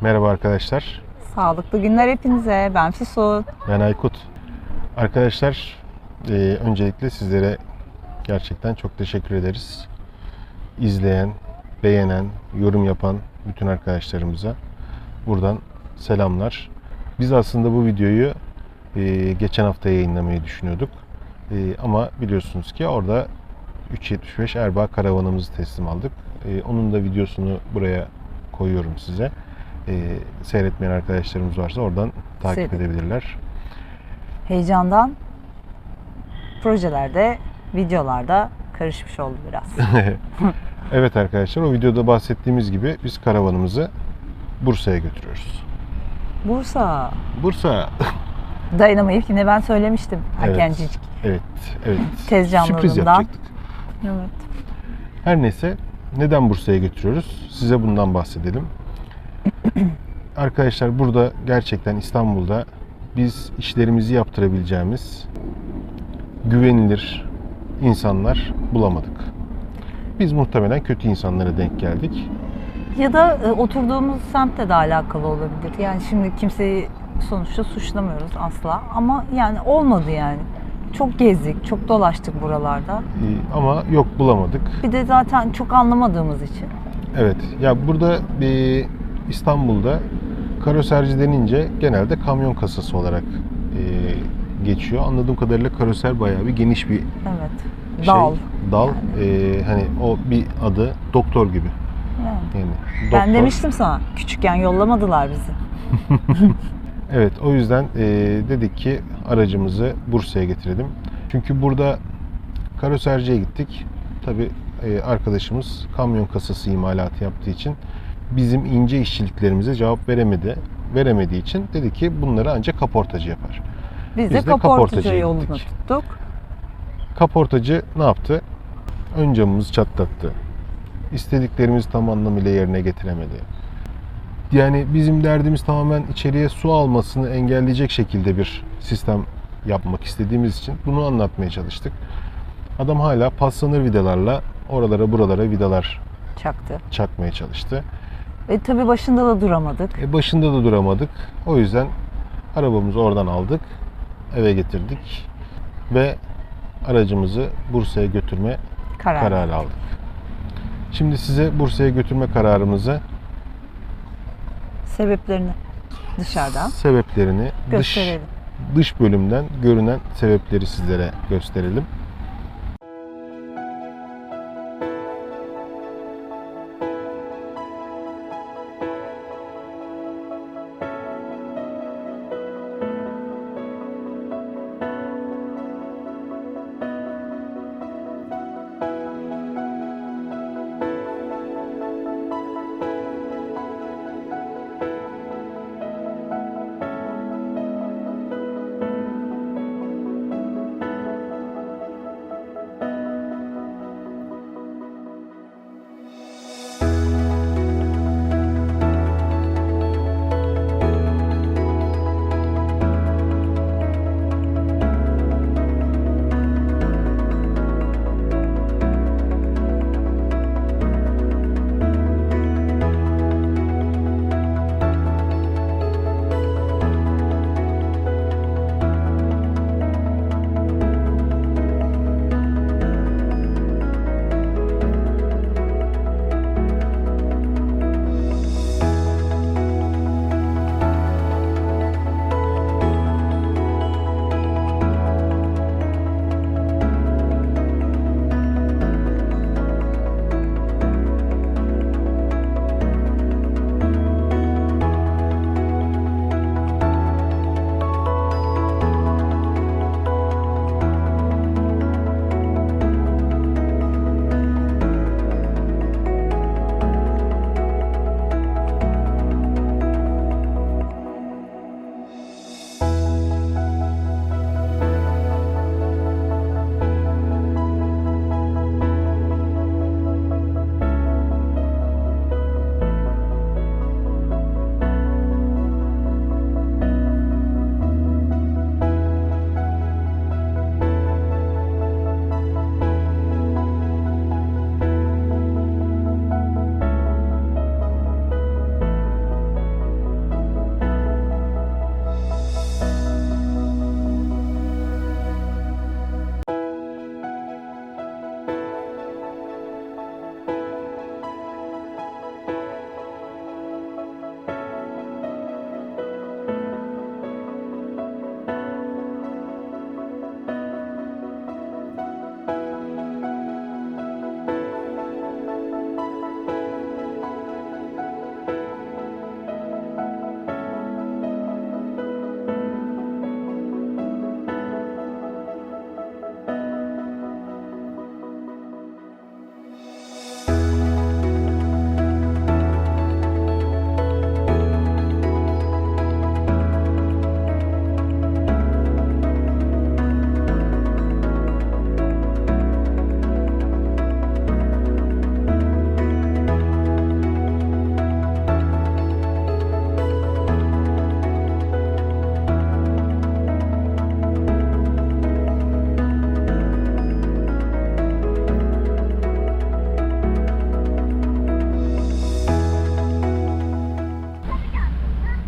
Merhaba arkadaşlar. Sağlıklı günler hepinize. Ben Füsun. Ben Aykut. Arkadaşlar e, öncelikle sizlere gerçekten çok teşekkür ederiz. İzleyen, beğenen, yorum yapan bütün arkadaşlarımıza buradan selamlar. Biz aslında bu videoyu e, geçen hafta yayınlamayı düşünüyorduk. E, ama biliyorsunuz ki orada 375 Erbaa karavanımızı teslim aldık. E, onun da videosunu buraya koyuyorum size. E, seyretmeyen arkadaşlarımız varsa oradan takip Seyredin. edebilirler. Heyecandan projelerde, videolarda karışmış oldu biraz. evet arkadaşlar o videoda bahsettiğimiz gibi biz karavanımızı Bursa'ya götürüyoruz. Bursa. Bursa. Dayanamayıp yine ben söylemiştim. Evet. Erkencicik. Evet, evet. Tez Sürpriz yapacaktık. Evet. Her neyse neden Bursa'ya götürüyoruz? Size bundan bahsedelim. Arkadaşlar burada gerçekten İstanbul'da biz işlerimizi yaptırabileceğimiz güvenilir insanlar bulamadık. Biz muhtemelen kötü insanlara denk geldik. Ya da e, oturduğumuz semtle de alakalı olabilir. Yani şimdi kimseyi sonuçta suçlamıyoruz asla. Ama yani olmadı yani. Çok gezdik, çok dolaştık buralarda. Ee, Ama yok bulamadık. Bir de zaten çok anlamadığımız için. Evet. Ya burada bir İstanbul'da karoserci denince genelde kamyon kasası olarak e, geçiyor. Anladığım kadarıyla karoser bayağı bir geniş bir Evet. şey. Dal. Dal. E, hani o bir adı doktor gibi. Yani. Yani Ben doktor. demiştim sana küçükken yollamadılar bizi. Evet o yüzden e, dedik ki aracımızı Bursa'ya getirelim. Çünkü burada karoserciye gittik. Tabi arkadaşımız kamyon kasası imalatı yaptığı için bizim ince işçiliklerimize cevap veremedi. Veremediği için dedi ki bunları ancak kaportacı yapar. Biz, Biz de de kaportacı yolunu gittik. tuttuk. Kaportacı ne yaptı? Ön camımızı çatlattı. İstediklerimizi tam anlamıyla yerine getiremedi. Yani bizim derdimiz tamamen içeriye su almasını engelleyecek şekilde bir sistem yapmak istediğimiz için bunu anlatmaya çalıştık. Adam hala paslanır vidalarla oralara buralara vidalar Çaktı. çakmaya çalıştı. Ve tabii başında da duramadık. E başında da duramadık. O yüzden arabamızı oradan aldık, eve getirdik ve aracımızı Bursa'ya götürme Karar. kararı aldık. Şimdi size Bursa'ya götürme kararımızı, Sebeplerini dışarıdan sebeplerini dış, gösterelim. dış bölümden görünen sebepleri sizlere gösterelim.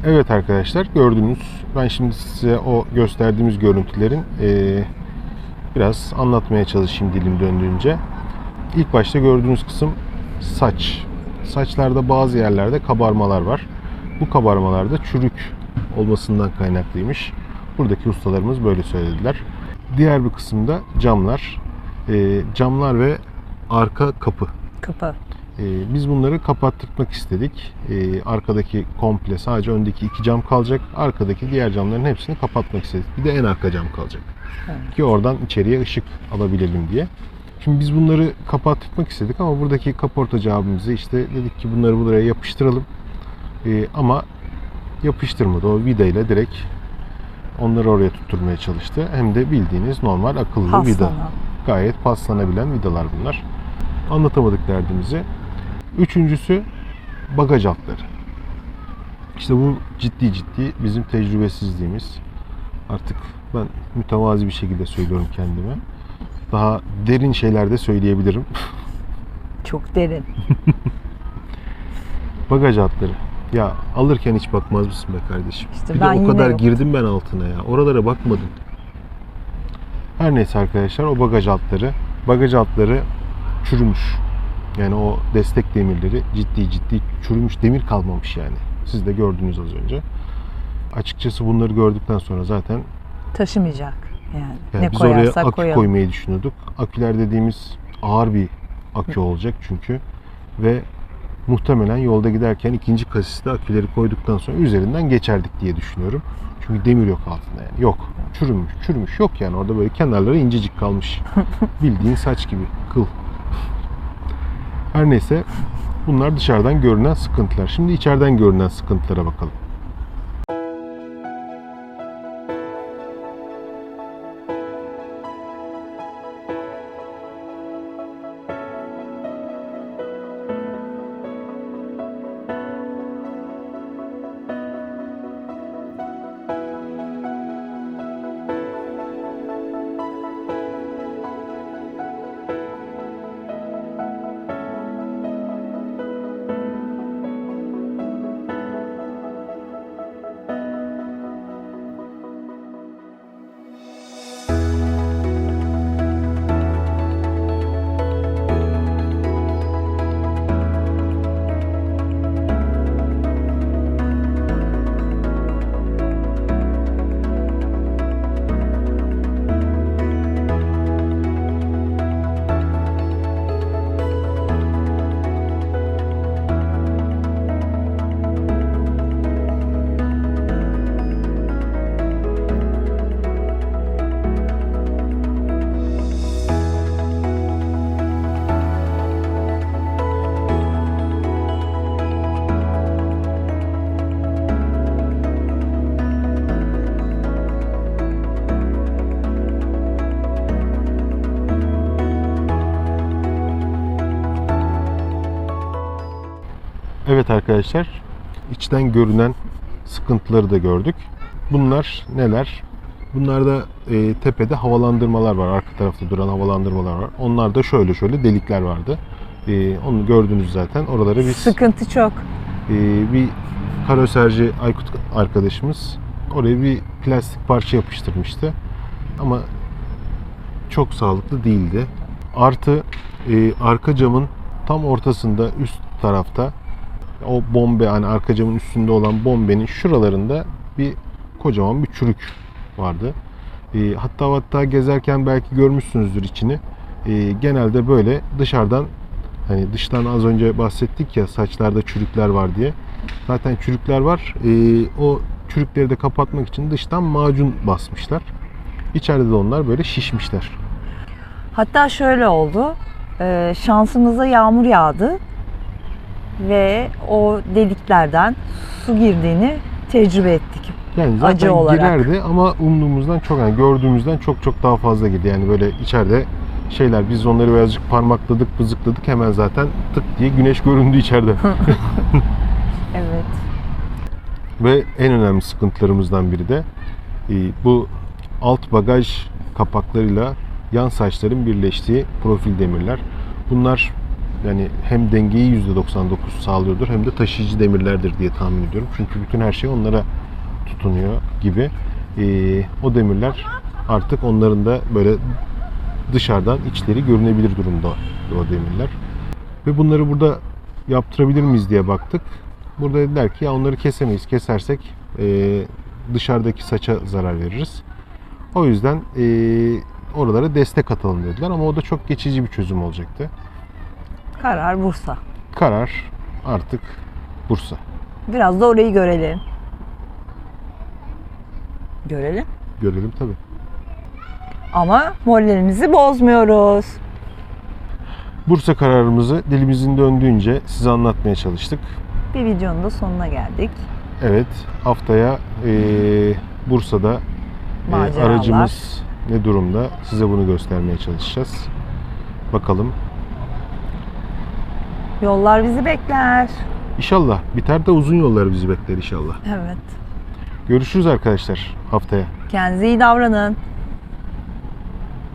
Evet arkadaşlar gördünüz. Ben şimdi size o gösterdiğimiz görüntülerin eee, biraz anlatmaya çalışayım dilim döndüğünce. İlk başta gördüğünüz kısım saç. Saçlarda bazı yerlerde kabarmalar var. Bu kabarmalarda çürük olmasından kaynaklıymış. Buradaki ustalarımız böyle söylediler. Diğer bir kısımda camlar. Eee, camlar ve arka kapı. Kapı. Ee, biz bunları kapattırmak istedik. Ee, arkadaki komple sadece öndeki iki cam kalacak. Arkadaki diğer camların hepsini kapatmak istedik. Bir de en arka cam kalacak. Evet. Ki oradan içeriye ışık alabilelim diye. Şimdi biz bunları kapattırmak istedik ama buradaki kaportacı abimize işte dedik ki bunları buraya yapıştıralım. Ee, ama yapıştırmadı. O vidayla direkt onları oraya tutturmaya çalıştı. Hem de bildiğiniz normal akıllı vida Paslana. gayet paslanabilen vidalar bunlar. Anlatamadık derdimizi. Üçüncüsü bagaj altları. İşte bu ciddi ciddi bizim tecrübesizliğimiz. Artık ben mütevazi bir şekilde söylüyorum kendime. Daha derin şeyler de söyleyebilirim. Çok derin. Bagaj altları. Ya alırken hiç bakmaz mısın be kardeşim? İşte bir ben de o kadar yok. girdim ben altına ya. Oralara bakmadım. Her neyse arkadaşlar o bagaj altları. Bagaj altları çürümüş. Yani o destek demirleri ciddi ciddi çürümüş demir kalmamış yani. Siz de gördünüz az önce. Açıkçası bunları gördükten sonra zaten Taşımayacak. Yani, yani ne biz oraya akü koyalım. koymayı düşünüyorduk. Aküler dediğimiz ağır bir akü olacak çünkü ve muhtemelen yolda giderken ikinci kasiste aküleri koyduktan sonra üzerinden geçerdik diye düşünüyorum. Çünkü demir yok altında yani. Yok. Çürümüş. Çürümüş. Yok yani. Orada böyle kenarları incecik kalmış. Bildiğin saç gibi. Kıl. Her neyse. Bunlar dışarıdan görünen sıkıntılar. Şimdi içeriden görünen sıkıntılara bakalım. Evet arkadaşlar, içten görünen sıkıntıları da gördük. Bunlar neler? Bunlarda e, tepede havalandırmalar var. Arka tarafta duran havalandırmalar var. Onlarda şöyle şöyle delikler vardı. E, onu gördünüz zaten. Oralara biz Sıkıntı çok. e, bir karoserci Aykut arkadaşımız oraya bir plastik parça yapıştırmıştı. Ama çok sağlıklı değildi. Artı e, arka camın tam ortasında üst tarafta o bombe hani arka camın üstünde olan bombenin şuralarında bir kocaman bir çürük vardı. E, hatta hatta gezerken belki görmüşsünüzdür içini. E, genelde böyle dışarıdan hani dıştan az önce bahsettik ya saçlarda çürükler var diye. Zaten çürükler var. E, o çürükleri de kapatmak için dıştan macun basmışlar. İçeride de onlar böyle şişmişler. Hatta şöyle oldu. Ee, şansımıza yağmur yağdı ve o deliklerden su girdiğini tecrübe ettik. Yani zaten Acı olarak. girerdi ama umduğumuzdan çok yani gördüğümüzden çok çok daha fazla girdi. Yani böyle içeride şeyler biz onları birazcık parmakladık, bızıkladık hemen zaten tık diye güneş göründü içeride. Evet. Ve en önemli sıkıntılarımızdan biri de e, bu alt bagaj kapaklarıyla yan saçların birleştiği profil demirler. Bunlar yani hem dengeyi %99 sağlıyordur hem de taşıyıcı demirlerdir diye tahmin ediyorum. Çünkü bütün her şey onlara tutunuyor gibi. Ee, o demirler artık onların da böyle dışarıdan içleri görünebilir durumda o demirler. Ve bunları burada yaptırabilir miyiz diye baktık. Burada dediler ki ya onları kesemeyiz. Kesersek e, dışarıdaki saça zarar veririz. O yüzden e, oralara destek atalım dediler ama o da çok geçici bir çözüm olacaktı. Karar Bursa. Karar artık Bursa. Biraz da orayı görelim. Görelim. Görelim tabii. Ama moralimizi bozmuyoruz. Bursa kararımızı dilimizin döndüğünce size anlatmaya çalıştık. Bir videonun da sonuna geldik. Evet haftaya e, Bursa'da e, Maceralar. aracımız ne durumda size bunu göstermeye çalışacağız. Bakalım. Yollar bizi bekler. İnşallah biter de uzun yollar bizi bekler inşallah. Evet. Görüşürüz arkadaşlar haftaya. Kendinize iyi davranın.